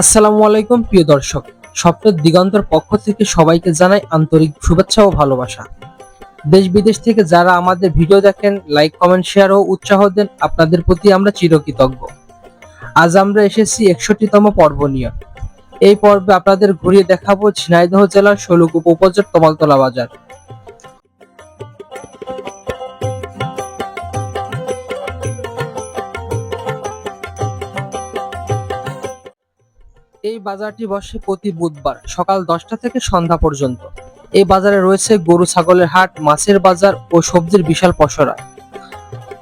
আসসালামু আলাইকুম, প্রিয় দর্শক। স্বপ্নের দিগন্তর পক্ষ থেকে সবাইকে জানাই আন্তরিক শুভেচ্ছা ও ভালোবাসা। দেশ বিদেশ থেকে যারা আমাদের ভিডিও দেখেন, লাইক, কমেন্ট, শেয়ার ও উৎসাহ দেন, আপনাদের প্রতি আমরা চিরকৃতজ্ঞ। আজ আমরা এসেছি একষট্টিতম পর্ব নিয়ে। এই পর্বে আপনাদের ঘুরিয়ে দেখাবো ঝিনাইদহ জেলার শৈলকুপ উপজেলার তমালতলা বাজার। এই বাজারটি বসে প্রতি বুধবার সকাল দশটা থেকে সন্ধ্যা পর্যন্ত। এই বাজারে রয়েছে গরু, ছাগলের হাট, মাছের বাজার ও সবজির বিশাল পসরা।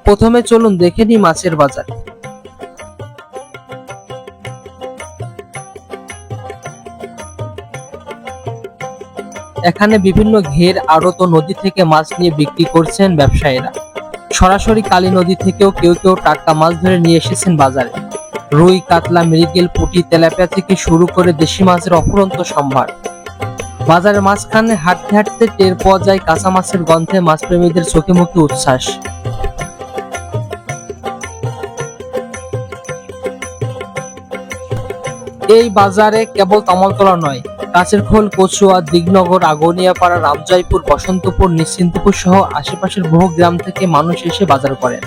প্রথমে চলুন দেখে নিই মাছের বাজার। এখানে বিভিন্ন ঘের, আড়ত নদী থেকে মাছ নিয়ে বিক্রি করছেন ব্যবসায়ীরা। সরাসরি কালী নদী থেকেও কেউ কেউ টাটকা মাছ ধরে নিয়ে এসেছেন বাজারে। রুই কাতলা মৃগেল পুঁটি তেলাপিয়া থেকে শুরু করে দেশি মাছের অফুরন্ত সম্ভার। বাজারের মাঝখানে হাঁটতে হাঁটতে টের পাওয়া যায় কাঁচা মাছের গন্ধে মাছপ্রেমীদের চোখে মুখে উচ্ছ্বাস। এই বাজারে কেবল তমলতলা নয়, কাছের খোল, কচুয়া, দিগনগর, আগনিয়াপাড়া রামজয়পুর বসন্তপুর, নিশ্চিন্তপুর সহ আশেপাশের বহু গ্রাম থেকে মানুষ এসে বাজার করেন।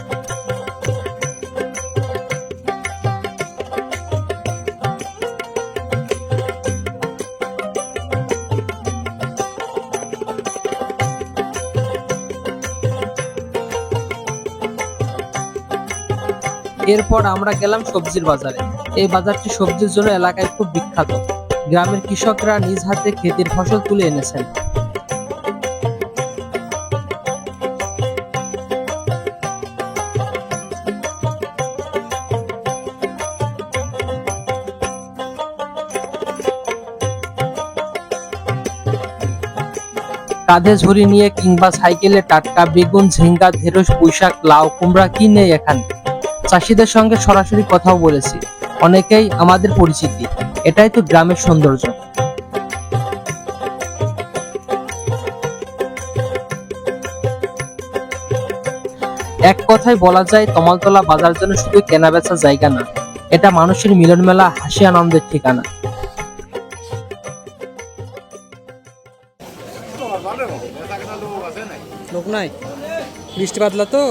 এরপর আমরা গেলাম সবজির বাজারে। এই বাজারটি সবজির জন্য এলাকায় খুব বিখ্যাত। গ্রামের কৃষকরা নিজ হাতে ক্ষেতের ফসল তুলে এনেছেন। কাঁধে ঝুড়ি নিয়ে কিংবা সাইকেলে টাটকা বেগুন, ঝিঙ্গা, ঢেঁড়স, পুঁইশাক, লাউ, কুমড়া কি নেই এখানে? চাষিদের সঙ্গে সরাসরি কথাও বলেছি। অনেকেই আমাদের পরিচিতি। এটাই তো গ্রামের সৌন্দর্য। এক কথায় বলা যায়, তমালতলা বাজার যেন শুধু কেনা বেচা জায়গা না, এটা মানুষের মিলন মেলা হাসি, আনন্দের ঠিকানা। লোক নাই। বৃষ্টি বাদলা তো?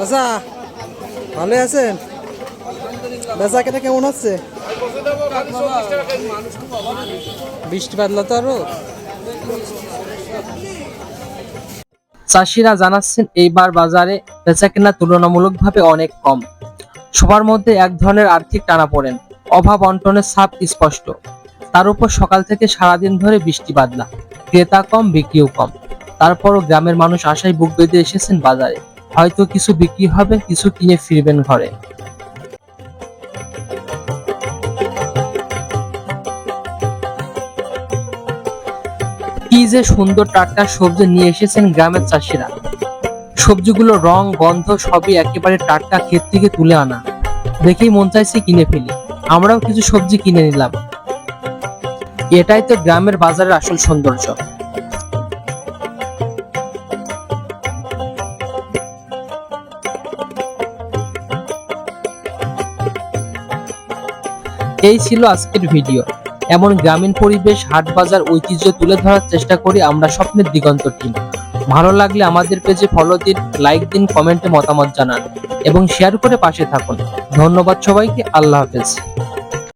চাচা, ভালো আছেন? বেচা কেনা কেমন হচ্ছে? বৃষ্টি বাদলা তো আরও। চাষিরা জানাচ্ছেন, এইবার বাজারে বেচা বেচাকেনা তুলনামূলকভাবে অনেক কম। সবার মধ্যে এক ধরনের আর্থিক টানাপোড়েন অভাব অন্টনের ছাপ স্পষ্ট। তার উপর সকাল থেকে সারাদিন ধরে বৃষ্টি বাদলা। ক্রেতা কম, বিক্রিও কম। তারপরও গ্রামের মানুষ আশায় বুক বেঁধে এসেছেন বাজারে। হয়তো কিছু বিক্রি হবে, কিছু কিনে ফিরবেন ঘরে। কি যে সুন্দর টাটকা সবজি নিয়ে এসেছেন গ্রামের চাষিরা। সবজিগুলো রং, গন্ধ সবই একেবারে টাটকা ক্ষেত থেকে তুলে আনা। দেখেই মন চাইছে কিনে ফেলি। আমরাও কিছু সবজি কিনে নিলাম। এটাই তো গ্রামের বাজারের আসল সৌন্দর্য। এই ছিল আজকের ভিডিও। এমন গ্রামীণ পরিবেশ, হাট বাজার, ঐতিহ্য তুলে ধরার চেষ্টা করি আমরা স্বপ্নের দিগন্ত টিম ভালো লাগলে আমাদের পেজে ফলো দিন লাইক দিন কমেন্টে মতামত জানান এবং শেয়ার করে পাশে থাকুন। ধন্যবাদ সবাইকে, আল্লাহ হাফেজ।